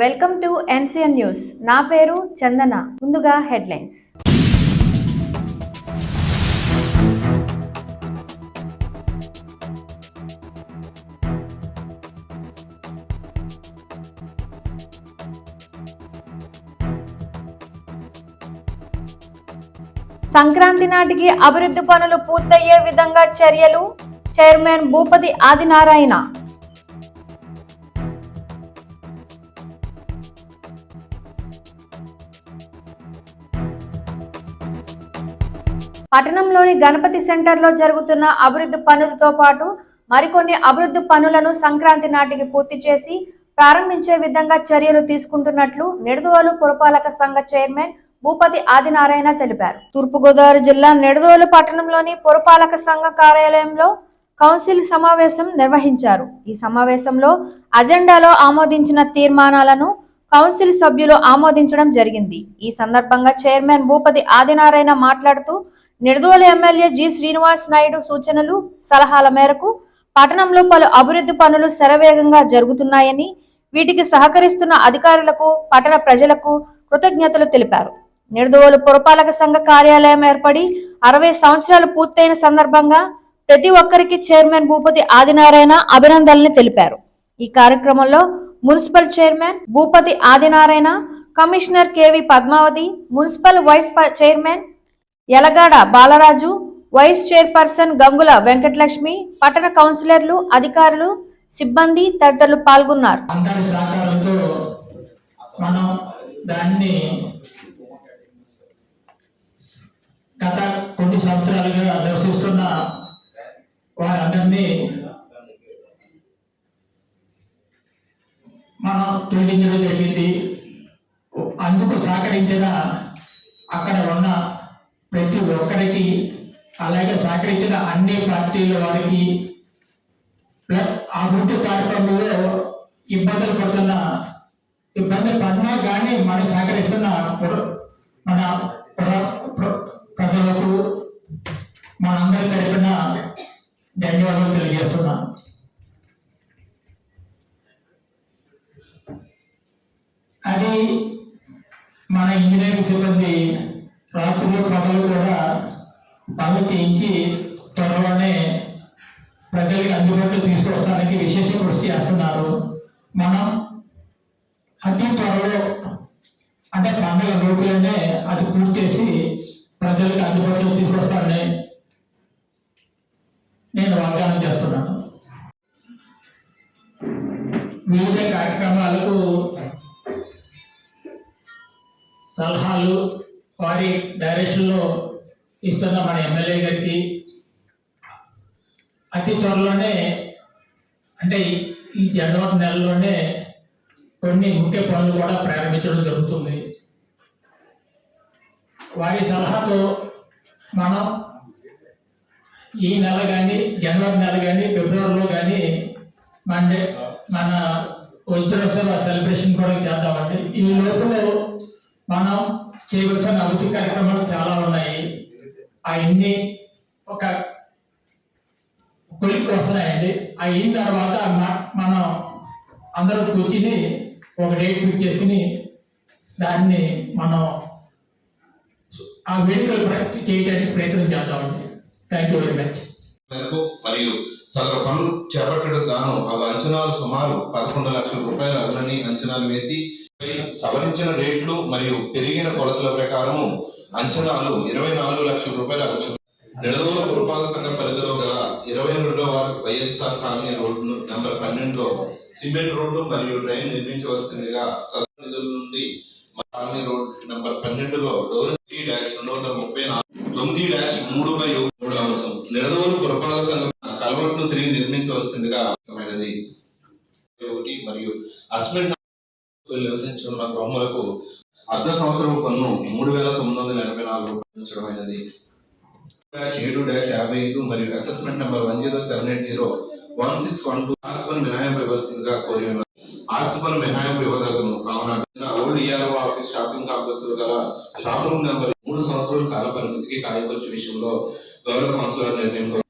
Welcome to NCN news. నా పేరు చందన. ముందుగా హెడ్లైన్స్. సంక్రాంతి నాటికి అభివృద్ధి పనులు పూర్తయ్యే విధంగా చర్యలు. చైర్మన్ భూపతి ఆదినారాయణ. పట్టణంలోని గణపతి సెంటర్లో జరుగుతున్న అభివృద్ధి పనులతో పాటు మరికొన్ని అభివృద్ధి పనులను సంక్రాంతి నాటికి పూర్తి చేసి ప్రారంభించే విధంగా చర్యలు తీసుకుంటున్నట్లు నిడదవోలు పురపాలక సంఘ చైర్మన్ భూపతి ఆదినారాయణ తెలిపారు. తూర్పుగోదావరి జిల్లా నిడదవోలు పట్టణంలోని పురపాలక సంఘ కార్యాలయంలో కౌన్సిల్ సమావేశం నిర్వహించారు. ఈ సమావేశంలో అజెండాలో ఆమోదించిన తీర్మానాలను కౌన్సిల్ సభ్యులు ఆమోదించడం జరిగింది. ఈ సందర్భంగా చైర్మన్ భూపతి ఆదినారాయణ మాట్లాడుతూ నిడదవోలు ఎమ్మెల్యే జి. శ్రీనివాస్ నాయుడు సూచనలు సలహాల మేరకు పట్టణంలో పలు అభివృద్ధి పనులు శరవేగంగా జరుగుతున్నాయని వీటికి సహకరిస్తున్న అధికారులకు పట్టణ ప్రజలకు కృతజ్ఞతలు తెలిపారు. నిడదవోలు పురపాలక సంఘ కార్యాలయం ఏర్పడి అరవై సంవత్సరాలు పూర్తయిన సందర్భంగా ప్రతి ఒక్కరికి చైర్మన్ భూపతి ఆదినారాయణ అభినందనలు తెలిపారు. ఈ కార్యక్రమంలో municipal chairman Bhupathi Adinarayana commissioner K V Padmavathi municipal vice chairman Yalagada Balaraju vice chairperson Gangula Venkatalakshmi పట్టణ కౌన్సిలర్లు అధికారులు సిబ్బంది తదితరులు పాల్గొన్నారు. మనం దాన్ని గత కొన్ని సంవత్సరాలుగా నివసిస్తున్న మనం తొలగించడం జరిగింది అందుకు సహకరించిన అక్కడ ఉన్న ప్రతి ఒక్కరికి అలాగే సహకరించిన అన్ని పార్టీల వారికి ప్లస్ అభివృద్ధి కార్యక్రమంలో ఇబ్బందులు పడుతున్న ఇబ్బంది పడినా కానీ మనం సహకరిస్తున్న మన ప్ర- ప్రజలకు మనందరి తరపున ధన్యవాదాలు తెలియజేస్తున్నాం అది మన ఇంజనీరింగ్ సిబ్బంది రాత్రులు పగలు కూడా పనులు చేయించి త్వరలోనే ప్రజలకు అందుబాటులో తీసుకొస్తానికి విశేష కృషి చేస్తున్నారు. మనం అతి త్వరలో అంటే పండుగ లోపులోనే అది పూర్తి చేసి ప్రజలకు అందుబాటులో తీసుకొస్తానని నేను వాగ్దానం చేస్తున్నాను. వివిధ కార్యక్రమాలకు సలహాలు వారి డైరెక్షన్లో ఇస్తున్న మన ఎమ్మెల్యే గారికి అతి త్వరలోనే అంటే ఈ- ఈ జనవరి నెలలోనే కొన్ని ముఖ్య పనులు కూడా ప్రారంభించడం జరుగుతుంది. వారి సలహాతో మనం ఈ నెల కానీ జనవరి నెల కానీ ఫిబ్రవరిలో కానీ మన మన వజ్రోత్సవ సెలబ్రేషన్ కూడా చేద్దామండి. ఈ లోపల మనం చేయవలసిన అభివృద్ధి కార్యక్రమాలు చాలా ఉన్నాయి. అవన్నీ ఒక కొలిక్కి వస్తున్నాయండి. అయిన తర్వాత మనం అందరూ కూర్చుని ఒక డేట్ ఫిక్స్ చేసుకుని దాన్ని మనం ఆ వేడుకలు చేయడానికి ప్రయత్నం చేద్దామండి. థ్యాంక్ యూ వెరీ మచ్ మరియు సదరు పనులు చేపట్టడం గాను ఆ అంచనాలు సుమారు పదకొండు లక్షల రూపాయల అగులని అంచనాలు వేసి సవరించిన రేట్లు మరియు పెరిగిన కొలతల ప్రకారం అంచనాలు ఇరవై నాలుగు లక్షల రూపాయల అంచనా నిడదవోలు పురపాలక సంఘ పరిధిలో గల ఇరవై రెండో వారు వైఎస్ఆర్ కాలనీ రోడ్డు నంబర్ పన్నెండులో సిమెంట్ రోడ్డు మరియు డ్రైన్ నిర్మించవలసిందిగా సదరు నిధుల నుండి కాలనీ రోడ్ నంబర్ పన్నెండులో డోర్ డాష్ రెండు వందల ముప్పై నాలుగు తొమ్మిది డాష్ మూడు బై పురపాలక సంఘం కలవట్ను తిరిగి నిర్మించవలసిందిగా అవసరమైనది ఒకటి మరియు అస్మెంట్ నివసించున్న బ్రహ్మలకు అర్ధ సంవత్సరం పన్ను మూడు వేల తొమ్మిది వందల ఎనభై నాలుగు రూపాయలు డాష్ ఏడు డాష్ యాభై ఐదు మరియు assessment number one zero seven eight zero one six one two ఆస్పన్ మినహాయింపు ఇవ్వాల్సిందిగా కోరి ఉన్నారు. ఆస్పన్ మినహాయింపు ఇవ్వదగను కావున old ERO office shopping complex గల షాప్ రూమ్ నెంబర్ మూడు సంవత్సరాల కాల పరిమితికి కార్యపరిచే విషయంలో గౌరవ కౌన్సిలర్ నిర్ణయం